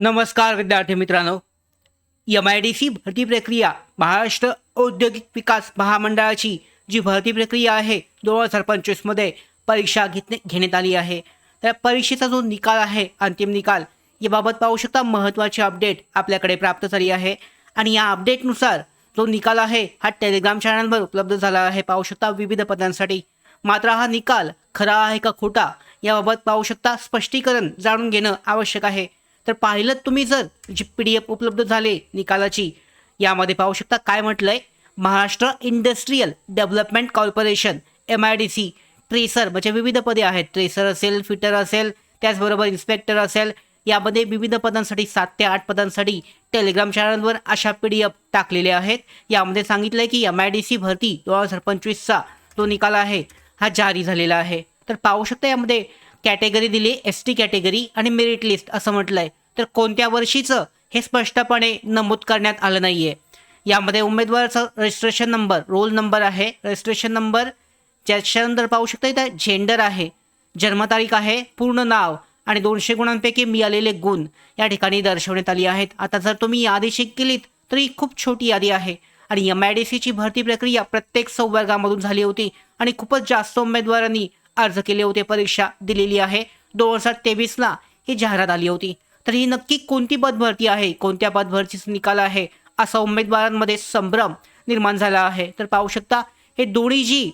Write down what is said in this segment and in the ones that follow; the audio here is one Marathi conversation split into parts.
नमस्कार विद्यार्थी मित्रांनो. एम आय डी सी भरती प्रक्रिया महाराष्ट्र औद्योगिक विकास महामंडळाची जी भरती प्रक्रिया आहे दोन हजार पंचवीसमध्ये परीक्षा घेत घेण्यात आली आहे. त्या परीक्षेचा जो निकाल आहे अंतिम निकाल याबाबत पाहू शकता महत्त्वाची अपडेट आपल्याकडे प्राप्त झाली आहे. आणि या अपडेटनुसार जो निकाल आहे हा टेलिग्राम चॅनलवर उपलब्ध झाला आहे. पाहू शकता विविध पदांसाठी. मात्र हा निकाल खरा आहे का खोटा याबाबत पाहू शकता स्पष्टीकरण जाणून घेणं आवश्यक आहे. तर पाहिलं तुम्ही जर जी पी डी एफ उपलब्ध झाले निकालाची यामध्ये पाहू शकता काय म्हटलंय? Maharashtra industrial development corporation M I D C tracer म्हणजे विविध पदे आहेत. ट्रेसर असेल फिटर असेल त्याचबरोबर इन्स्पेक्टर असेल यामध्ये विविध पदांसाठी सात ते आठ पदांसाठी टेलिग्राम चॅनलवर अशा पी डी एफ टाकलेल्या आहेत. यामध्ये सांगितलं आहे की एम आय डी सी भरती दोन हजार पंचवीसचा तो निकाल आहे हा जारी झालेला आहे. तर पाहू शकता यामध्ये कॅटेगरी दिली एस टी कॅटेगरी आणि मेरिट लिस्ट असं म्हटलं आहे तर कोणत्या वर्षीचं हे स्पष्टपणे नमूद करण्यात आलं नाही आहे यामध्ये उमेदवाराचा रजिस्ट्रेशन नंबर रोल नंबर आहे. रजिस्ट्रेशन नंबर त्याच्यानंतर पाहू शकता इथं झेंडर आहे जन्मतारीख आहे पूर्ण नाव आणि दोनशे गुणांपैकी मिळालेले गुण या ठिकाणी दर्शवण्यात आली आहेत. आता जर तुम्ही यादी चेक केलीत तर ही खूप छोटी यादी आहे. आणि एम आय डी सीची भरती प्रक्रिया प्रत्येक संवर्गामधून झाली होती आणि खूपच जास्त उमेदवारांनी अर्ज केले होते परीक्षा दिलेली आहे. दोन हजार तेवीसला ही जाहिरात आली होती. तर ही नक्की कोणती पदभरती आहे? कोणत्या पदभरतीचा निकाल आहे? असा उमेदवारांमध्ये संभ्रम निर्माण झाला आहे. तर पाहू शकता हे दोन्ही जी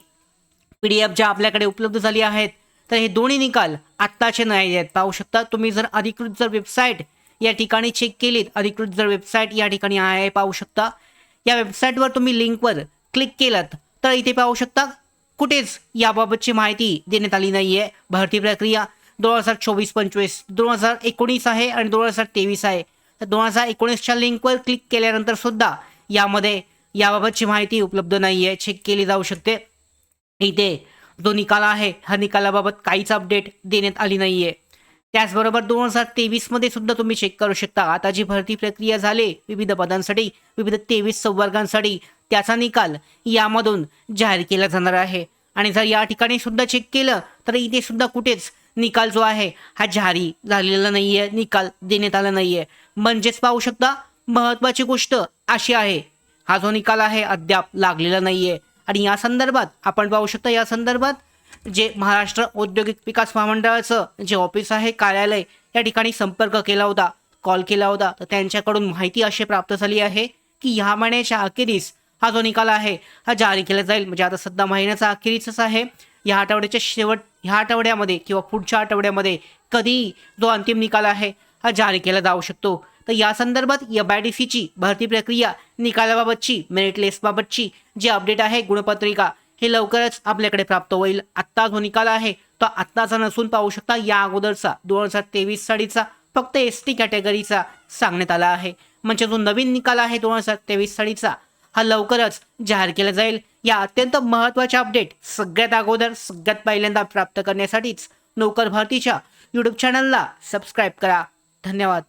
पी डी एफ ज्या आपल्याकडे उपलब्ध झाली आहेत तर हे दोन्ही निकाल आत्ताचे नाही आहेत. पाहू शकता तुम्ही जर अधिकृत जर वेबसाईट या ठिकाणी चेक केलीत अधिकृत जर वेबसाईट या ठिकाणी आहे पाहू शकता. या वेबसाईटवर तुम्ही लिंकवर क्लिक केलात तर इथे पाहू शकता कुठेच याबाबतची माहिती देण्यात आली नाही आहे भरती प्रक्रिया दोन हजार चोवीस पंचवीस दोन हजार एकोणीस आहे आणि दोन हजार तेवीस आहे. तर दोन हजार एकोणीसच्या लिंकवर क्लिक केल्यानंतर सुद्धा यामध्ये याबाबतची माहिती उपलब्ध नाही आहे चेक केली जाऊ शकते. इथे जो निकाल आहे हा निकालाबाबत काहीच अपडेट देण्यात आली नाही आहे त्याचबरोबर दोन हजार तेवीसमध्ये सुद्धा तुम्ही चेक करू शकता. आता जी भरती प्रक्रिया झाली विविध पदांसाठी विविध तेवीस संवर्गांसाठी त्याचा निकाल यामधून जाहीर केला जाणार आहे. आणि जर या ठिकाणी सुद्धा चेक केलं तर इथे सुद्धा कुठेच निकाल जो आहे हा जारी झालेला नाही आहे निकाल देण्यात आला नाही आहे म्हणजेच पाहू शकता महत्त्वाची गोष्ट अशी आहे हा जो निकाल आहे अद्याप लागलेला नाही आहे आणि या संदर्भात आपण पाहू शकता या संदर्भात जे महाराष्ट्र औद्योगिक विकास महामंडळाचं जे ऑफिस आहे कार्यालय या ठिकाणी संपर्क केला होता कॉल केला होता. तर त्यांच्याकडून माहिती अशी प्राप्त झाली आहे की ह्या महिन्याच्या अखेरीस हा जो निकाल आहे हा जारी केला जाईल. म्हणजे आता सध्या महिन्याचा अखेरीसच आहे. या आठवड्याच्या शेवट ह्या आठवड्यामध्ये किंवा पुढच्या आठवड्यामध्ये कधी जो अंतिम निकाल आहे हा जारी केला जाऊ शकतो. तर या संदर्भात एम सीची भरती प्रक्रिया निकालाबाबतची मेरिट लिस्टबाबतची जी अपडेट आहे गुणपत्रिका हे लवकरच आपल्याकडे प्राप्त होईल. आत्ता जो निकाल आहे तो आत्ताचा नसून पाहू शकता या अगोदरचा दोन हजार तेवीस साडीचा फक्त एस टी कॅटेगरीचा सांगण्यात आला आहे. म्हणजे जो नवीन निकाल आहे दोन हजार तेवीस साडीचा हा लवकरच जाहीर केला जाईल. या अत्यंत महत्त्वाच्या अपडेट सगळ्यात अगोदर सगळ्यात पहिल्यांदा प्राप्त करण्यासाठीच नोकर भारतीच्या यूट्यूब चॅनलला सबस्क्राईब करा. धन्यवाद.